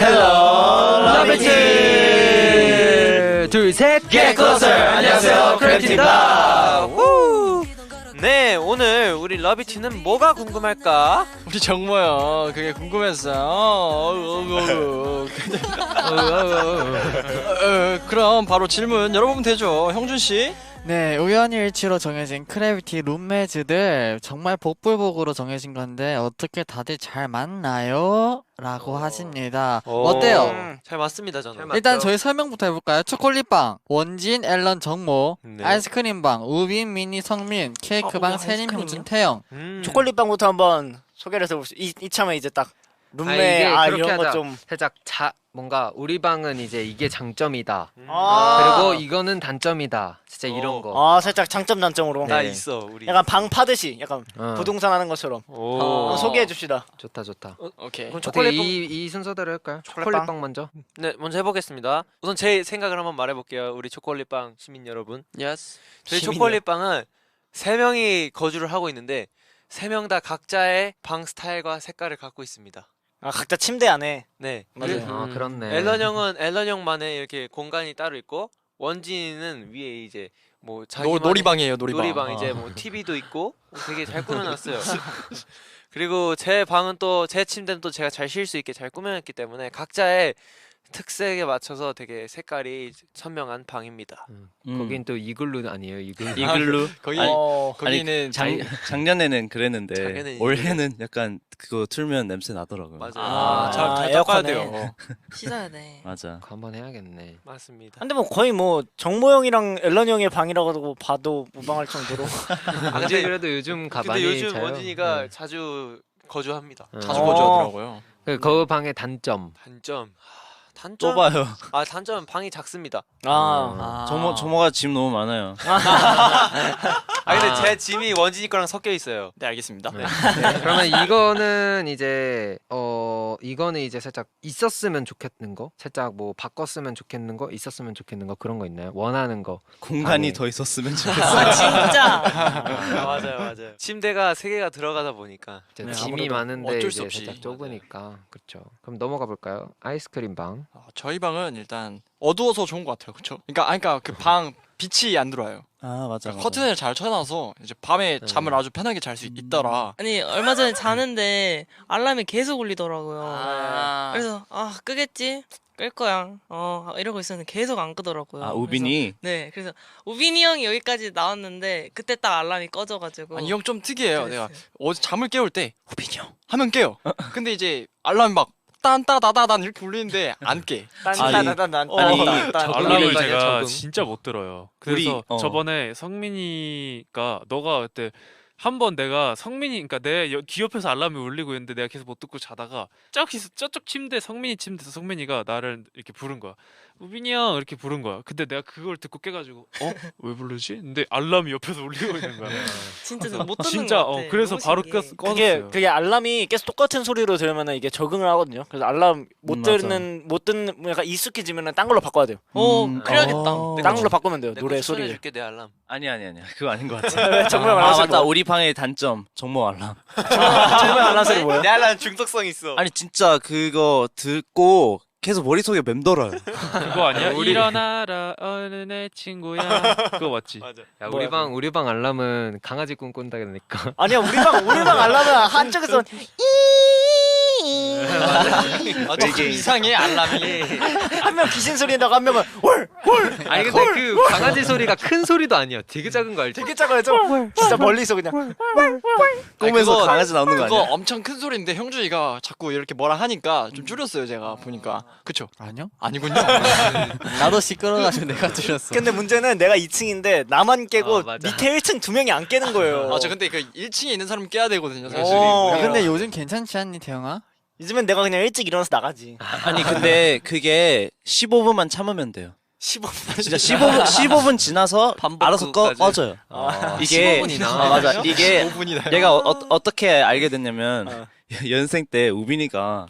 헬로 러비티 둘셋. Get closer. 안녕하세요 크래프티입니다 네 오늘 우리 러비티는 뭐가 궁금할까? 우리 정모요. 그게 궁금했어요. 어, 어, 어, 어. 어, 그럼 바로 질문. 열어보면 되죠. 형준 씨 네, 우연히 일치로 정해진 크래비티 룸메즈들 정말 복불복으로 정해진 건데 어떻게 다들 잘 맞나요? 라고 하십니다. 어때요? 음, 잘 맞습니다 저는 일단 저희 설명부터 해볼까요? 초콜릿빵, 원진, 앨런, 정모, 네. 아이스크림빵, 우빈, 미니, 성민, 케이크빵, 어, 세림, 아이스크림이요? 형준, 태영. 음. 초콜릿빵부터 한번 소개를 해볼수 이, 이참에 이제 딱 룸메 아, 이게 아, 그렇게 이런 하자. 거좀 살짝 자 뭔가 우리 방은 이제 이게 장점이다. 음. 아. 그리고 이거는 단점이다. 진짜 이런 어. 거. 아 살짝 장점 단점으로 다 네. 있어 우리 약간 방 파듯이 약간 어, 부동산 하는 것처럼 오. 한번 소개해 줍시다 좋다 좋다. 오케이 그럼 어떻게 초콜릿빵 이, 이 순서대로 할까요? 초콜릿빵? 초콜릿빵 먼저. 네 먼저 해보겠습니다 우선 제 생각을 한번 말해볼게요 우리 초콜릿빵 시민 여러분 예스 저희 시민이요? 초콜릿빵은 세 명이 거주를 하고 있는데 세 명 다 각자의 방 스타일과 색깔을 갖고 있습니다 아 각자 침대 안에 네 맞아요. 아 그렇네. 앨런 형은 앨런 형만의 이렇게 공간이 따로 있고 원진이는 위에 이제 뭐 자기 노, 놀이방이에요 놀이방 놀이방 이제 뭐 TV도 있고 되게 잘 꾸며놨어요. 그리고 제 방은 또 제 침대는 또 제가 잘 쉴 수 있게 잘 꾸며놨기 때문에 각자의 특색에 맞춰서 되게 색깔이 선명한 방입니다. 음. 음. 거긴 또 이글루 아니에요 이글루. 이글루 거기 아니, 어, 거기는 작, 작년에는 그랬는데 작년에는 올해는 약간 그거 틀면 냄새 나더라고요. 맞아요. 아, 잘, 잘 에어컨에. 닦아야 돼요 씻어야 돼. 맞아. 그거 한번 해야겠네. 맞습니다. 근데 뭐 거의 뭐 정모 형이랑 앨런 형의 방이라고 봐도 무방할 정도로 아 근데 그래도 요즘 가방이 근데 요즘 자요. 원진이가 네. 자주 거주합니다. 음. 자주 어. 거주하더라고요 그, 그 방의 단점. 단점. 하, 단점. 좁아요. 아 단점은 방이 작습니다. 아, 정모 정모가 짐 너무 많아요. 아 근데 제 짐이 원진이 거랑 섞여 있어요. 네 알겠습니다 네. 그러면 이거는 이제 어 이거는 이제 살짝 있었으면 좋겠는 거, 살짝 뭐 바꿨으면 좋겠는 거, 있었으면 좋겠는 거 그런 거 있나요? 원하는 거. 공간이. 더 있었으면 좋겠어. 아 진짜. 아, 맞아요 맞아요. 침대가 세 개가 들어가다 보니까 이제 네, 짐이 아무래도 많은데 어쩔 수 이제 없이. 살짝 좁으니까 그렇죠. 그럼 넘어가 볼까요? 아이스크림 방. 아, 저희 방은 일단 어두워서 좋은 것 같아요 그쵸? 그러니까 아니, 그러니까 그 방 빛이 안 들어와요 아 맞아. 맞아. 커튼을 잘 쳐놔서 이제 밤에 네. 잠을 아주 편하게 잘 수 있더라 아니 얼마 전에 자는데 알람이 계속 울리더라고요. 아, 그래서 아 끄겠지? 끌 거야. 어 이러고 있었는데 계속 안 끄더라고요. 아 그래서- 우빈이 네, 그래서 우빈이 형이 여기까지 나왔는데 그때 딱 알람이 꺼져가지고. 아니 형 좀 특이해요 내가 그랬어요. 어제 잠을 깨울 때 호빈이 형 하면 깨요 근데 이제 알람이 막 딴따다다단 이렇게 울리는데 안 깨 딴딴딴딴 어, 아니, 알람을 적응이 제가 적응. 진짜 못 들어요. 우리, 그래서 어. 저번에 성민이가 너가 그때 한 번 내가 성민이 그러니까 내 여- 귀 옆에서 알람이 울리고 있는데 내가 계속 못 듣고 자다가 저기서 저쪽 침대 성민이 침대에서 성민이가 나를 이렇게 부른 거야. 우빈이 형 이렇게 부른 거야. 근데 내가 그걸 듣고 깨가지고 어 왜 부르지? 근데 알람이 옆에서 울리고 있는 거야. 진짜 못 듣는 진짜 것 같아. 어 그래서 너무 바로 신기해. 껐, 그게 꺼졌어요. 그게 알람이 계속 똑같은 소리로 들으면 이게 적응을 하거든요. 그래서 알람 못 음, 맞아. 듣는 못 듣는 뭐 약간 익숙해지면은 딴 걸로 바꿔야 돼요. 어 음, 그래야겠다. 어. 딴 걸로 바꾸면 돼요. 노래 소리를. 줄게 내 알람. 아니 아니 아니야. 그거 아닌 것 같아. 정말 아 알람 소리 맞다. 뭐? 우리 방의 단점 정모 알람. 정말 알람 소리 뭐야? 내 알람 중독성 있어. 아니 진짜 그거 듣고 계속 머릿속에 맴돌아요. 그거 아니야? 우리- 일어나라 어느 내 친구야. 그거 맞지? 맞아. 야, 뭐야, 우리 방 우리 방 알람은 강아지 꿈꾼다니까. 아니야 우리 방 우리 방 알람은 한쪽에서 아, 되게 이상해 알람이 한 명 귀신 소리 나고 한 명은 월 아니 근데 그 강아지 소리가 큰 소리도 아니야. 되게 작은 거 알지? 되게 작아요. 좀 진짜 멀리서 그냥 꿈에서 그거- 강아지 나오는 거 그거 아니야? 엄청 큰 소리인데 형준이가 자꾸 이렇게 뭐라 하니까 좀 줄였어요 제가 보니까 그쵸? 아니요? 아니군요 나도 시끄러워가지고 내가 줄였어. 근데 문제는 내가 2층인데 나만 깨고 어, 맞아. 밑에 1층 두 명이 안 깨는 거예요. 맞아 근데 그 1층에 있는 사람 깨야 되거든요 사실 어. 야, 근데 요즘 괜찮지 않니 태영아? 요즘엔 내가 그냥 일찍 일어나서 나가지. 아니 근데 그게 15분만 참으면 돼요. 15분. 진짜 15분 15분 지나서 반복 알아서 꺼, 그거까지. 꺼져요. 아, 이게 15분 이나. 아, 맞아. 이게 5분이나 얘가 어, 어떻게 알게 됐냐면 어. 연생 때 우빈이가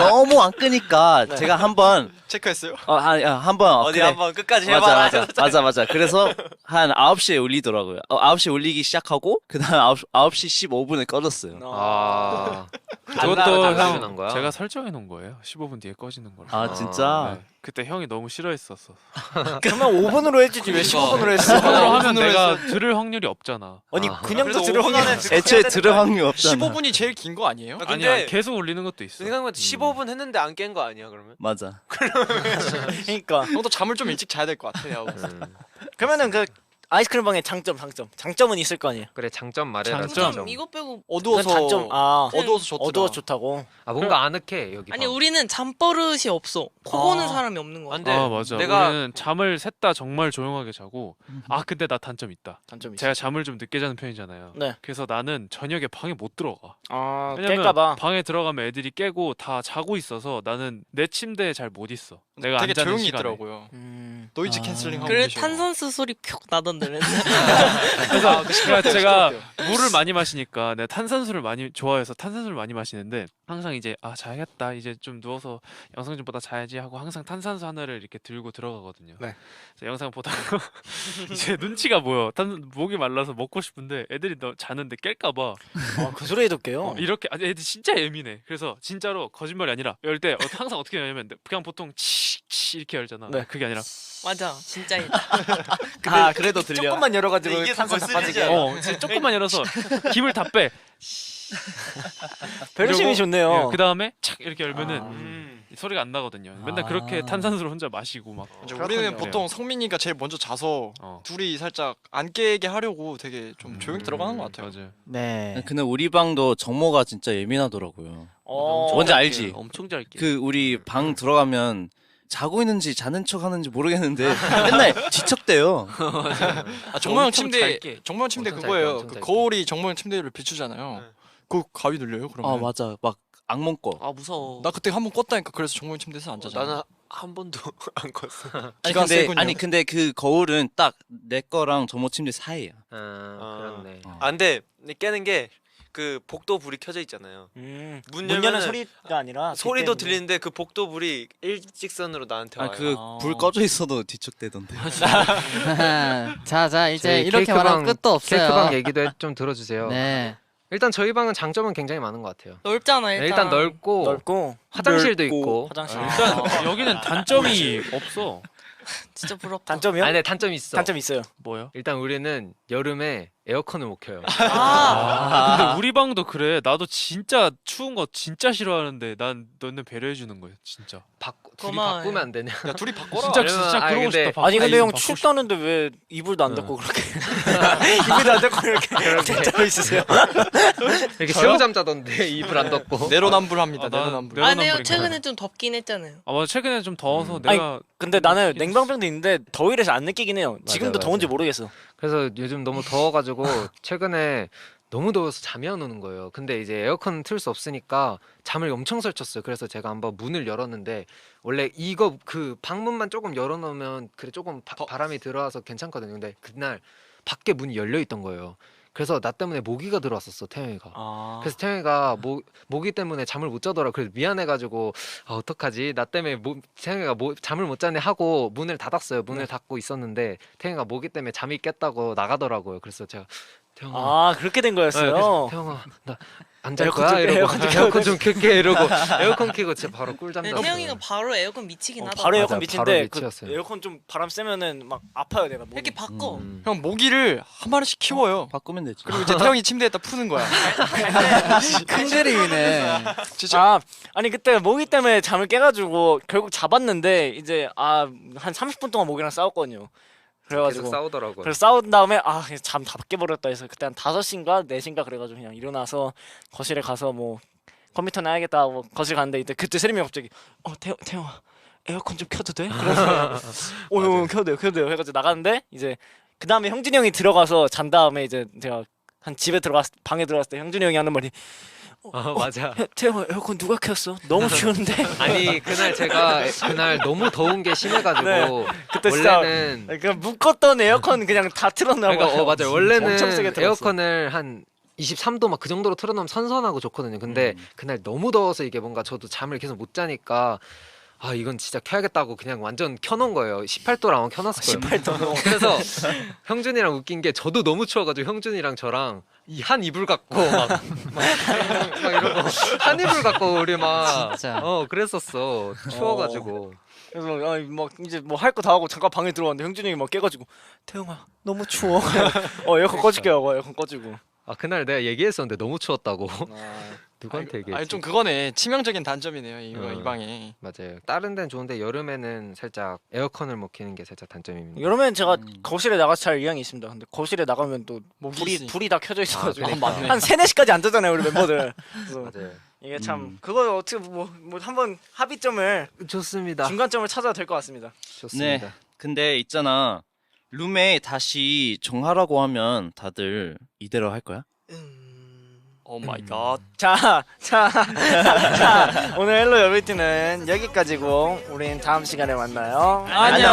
너무 안 끄니까 제가 한번 체크했어요? 어, 한, 야, 한 번 어, 어디 그래. 한번 끝까지 맞아 해봐라. 맞아 맞아 맞아. 그래서 한 9시에 울리더라고요. 어, 9시에 울리기 시작하고 그 다음 9, 9시 15분에 꺼졌어요. 아 그것도 안형 거야? 제가 설정해 놓은 거예요. 15분 뒤에 꺼지는 걸로. 아 진짜? 네. 그때 형이 너무 싫어했었어. 그러면 5분으로 해주지 왜 15분으로 했어? 그걸로 하면 내가 들을 확률이 없잖아. 아니 아. 그냥 그래도 또 들을 5분 확률 안에 애초에 들을 확률 없잖아. 15분이 제일 긴 거 아니에요? 아, 근데 계속 울리는 것도 있어. 생각해보면 15분 했는데 안 깬 거 아니야 그러면? 맞아. 그러니까 형도 잠을 좀 일찍 자야 될 것 같아요. 음. 그러면은 그 아이스크림 방의 장점 장점 장점은 있을 거 아니에요. 그래 장점 말해라. 장점. 장점 이거 빼고 어두워서 그 단점 아 어두워서 좋더라. 어두워 좋다고. 아 뭔가 아늑해 여기. 아니 방. 우리는 잠버릇이 없어. 코 고는 아. 사람이 없는 거야. 안 돼. 아 맞아. 내가 우리는 잠을 셋 다 정말 조용하게 자고. 아 근데 나 단점 있다. 단점이 있어. 제가 잠을 좀 늦게 자는 편이잖아요. 네. 그래서 나는 저녁에 방에 못 들어가. 아 왜냐면 깰까봐. 방에 들어가면 애들이 깨고 다 자고 있어서 나는 내 침대에 잘 못 있어. 내가 되게 안 자는 조용히 시간에. 있더라고요. 음. 노이즈 아. 캔슬링 하고 그래 계셔. 탄산수 소리 푹 나던데 맨날. 그래서 그러니까 제가. 물을 많이 마시니까 내가 탄산수를 많이 좋아해서 탄산수를 많이 마시는데 항상 이제 아 자야겠다 이제 좀 누워서 영상 좀 보다 자야지 하고 항상 탄산수 하나를 이렇게 들고 들어가거든요. 네. 그래서 영상 보다가 이제 눈치가 보여. 탄 목이 말라서 먹고 싶은데 애들이 너 자는데 깰까봐 아 그 소리에도 깨요. 어, 이렇게 아니 애들 진짜 예민해. 그래서 진짜로 거짓말이 아니라 열 때 항상 어떻게 열냐면 그냥 보통 치치 이렇게 열잖아. 네. 그게 아니라 맞아 진짜 아 그래도 들려. 조금만 열어가지고 이게 탄산 다 빠지게. 어 진짜 조금만 열어서 김을 다 빼. 배려심이 좋네요. 그 다음에 착 이렇게 열면은 아. 음. 소리가 안 나거든요. 맨날 아. 그렇게 탄산수를 혼자 마시고 막. 이제 그렇군요. 우리는 보통 성민이가 제일 먼저 자서 어. 둘이 살짝 안 깨게 하려고 되게 좀 음. 조용히 들어가는 것 같아요. 맞아요. 네. 근데 우리 방도 정모가 진짜 예민하더라고요. 어, 뭔지 알지? 엄청 짧게. 그 우리 방 들어가면 자고 있는지 자는 척 하는지 모르겠는데 맨날 뒤척대요. 아 정모형 엄청 침대. 정모형 침대 엄청 그거예요. 엄청 그. 거울이 정모형 침대를 비추잖아요. 네. 그 가위 눌려요 그러면? 아 맞아. 막 악몽 꿔. 아 무서워. 나 그때 한 번 껐다니까 그래서 정모형 침대에서 안 어, 자잖아. 나는 한 번도 안 껐어. 아니 기가 근데 세군요. 아니 근데 그 거울은 딱 내 거랑 정모 침대 사이야. 아, 아. 그렇네. 어. 아 근데 깨는 게 그 복도 불이 켜져 있잖아요. 음, 문 문 열면은 소리가 아니라 소리도 빛 때문에. 들리는데 그 복도 불이 일직선으로 나한테 와요. 아그 아. 불 꺼져 있어도 뒤척대던데. 자, 자, 이제 저희 이렇게 케이크 말하면 방- 끝도 없어요. 케이크방 얘기도 해- 좀 들어주세요. 네. 일단 저희 방은 장점은 굉장히 많은 것 같아요. 넓잖아 네, 일단. 일단 넓고 넓고 화장실도 넓고, 있고. 화장실 어. 일단 여기는 단점이 없어. 진짜 부럽다. 단점이요? 아니 네, 단점이 있어. 단점 있어요. 뭐요? 일단 우리는 여름에 에어컨을 못 켜요. 아, 아, 근데 우리 방도 그래. 나도 진짜 추운 거 진짜 싫어하는데 난 너는 배려해 주는 거야, 진짜. 바꾸, 둘이 고마워요. 바꾸면 안 되냐? 야 둘이 바꿔라. 진짜 왜냐면- 진짜 아니, 그러고 근데- 싶다. 아니 근데 형. 춥다는데 왜 이불도 안 응. 닫고 그렇게 이불도 안 닫고 이렇게 앉아 있으세요? 이렇게 새우잠 자던데 이불 안 덮고. 내로남불합니다. 아, 나- 내로남불. 내로- 아니요 내로남불인가요? 최근에 좀 덥긴 했잖아요. 아 맞아 최근에 좀 더워서 음. 내가 근데 나는 냉방병도 있는데 더위를 잘 안 느끼긴 해요. 지금도 맞아. 더운지 모르겠어. 그래서 요즘 너무 더워가지고 최근에 너무 더워서 잠이 안 오는 거예요. 근데 이제 에어컨 틀 수 없으니까 잠을 엄청 설쳤어요. 그래서 제가 한번 문을 열었는데 원래 이거 그 방문만 조금 열어놓으면 그래 조금 바, 더- 바람이 들어와서 괜찮거든요. 근데 그날 밖에 문이 열려 있던 거예요. 그래서 나 때문에 모기가 들어왔었어 태영이가. 아. 그래서 태영이가 모, 모기 때문에 잠을 못 자더라. 그래서 미안해가지고 아, 어떡하지? 나 때문에 모, 태영이가 모, 잠을 못 자네 하고 문을 닫았어요. 문을 닫고 있었는데 태영이가 모기 때문에 잠이 깼다고 나가더라고요. 그래서 제가 태영아, 아 그렇게 된 네, 그래서 거였어요. 태영아 나 안 잘 에어컨 거야 좀- 이러고 에어컨 좀 에어컨 좀 켤게 이러고 에어컨 켜고 진짜 바로 꿀잠 잤어요. 태영이가 바로 에어컨 미치긴 어, 하다. 바로 맞아, 에어컨 바로 미친데 그. 에어컨 좀 바람 쐬면은 막 아파요 내가. 몸이. 이렇게 바꿔. 음. 형 모기를 한 마리씩 키워요. 바꾸면 되지. 그리고 이제 태영이 침대에다 푸는 거야. 큰 그림이네. 진짜 아 아니 그때 모기 때문에 잠을 깨가지고 결국 잡았는데 이제 아 한 30분 동안 모기랑 싸웠거든요. 계속 그래가지고 싸우더라고요. 그래서 싸운 다음에 아 잠 다 깨버렸다 해서 그때 한 5시인가 4시인가 그래가지고 그냥 일어나서 거실에 가서 뭐 컴퓨터나 해야겠다 뭐 거실 갔는데 이때 그때 세림이 갑자기 어 태영 태영아 에어컨 좀 켜도 돼? 그래서 어 형, 켜도 돼요 켜도 돼요 해가지고 나갔는데 이제 그 다음에 형준이 형이 들어가서 잔 다음에 이제 제가 한 집에 들어갔 방에 들어갔을 때 형준이 형이 하는 말이 어, 맞아. 태- 태영아 에어컨 누가 켰어? 너무 추운데 아니 그날 제가 그날 너무 더운 게 심해가지고 그때 진짜 원래는 그 묶었던 에어컨 그냥 다 틀었나 봐요 그러니까 어 맞아요. 원래는 엄청 세게 틀었어. 에어컨을 한 23도 막 그 정도로 틀어놓으면 선선하고 좋거든요. 근데 음. 그날 너무 더워서 이게 뭔가 저도 잠을 계속 못 자니까 아 이건 진짜 켜야겠다고 그냥 완전 켜놓은 거예요. 18도랑 켜놨을 거예요. 18도. 그래서 형준이랑 웃긴 게 저도 너무 추워가지고 형준이랑 저랑 이 한 이불 갖고 막, 막, 막 이러고 한 이불 갖고 우리 막 진짜. 어 그랬었어 추워가지고 그래서 아, 막 이제 뭐 할 거 다 하고 잠깐 방에 들어왔는데 형준이 형이 막 깨가지고 태영아 너무 추워. 어 에어컨 꺼줄게 하고 에어컨 꺼주고. 아 그날 내가 얘기했었는데 너무 추웠다고 아, 누구한테 얘기했지? 아니 좀 그거네 치명적인 단점이네요 이거 어. 이 방에 맞아요. 다른 데는 좋은데 여름에는 살짝 에어컨을 못 켜는 게 살짝 단점입니다. 여름엔 제가 음. 거실에 나가서 잘 의향이 있습니다. 근데 거실에 나가면 또 모기 불이 있으니까. 불이 다 켜져 있어가지고 아, 맞네. 한 3, 4시까지 안 뜨잖아요 우리 멤버들. 그래서 맞아요. 이게 참 음. 그거 어떻게 뭐, 뭐 한번 합의점을 좋습니다. 중간점을 찾아야 될 것 같습니다. 좋습니다. 네. 근데 있잖아. 룸에 다시 정하라고 하면 다들 이대로 할 거야? 오 마이 갓. 자, 자, 자, 오늘 헬로 여비티는 여기까지고 우린 다음 시간에 만나요. 안녕.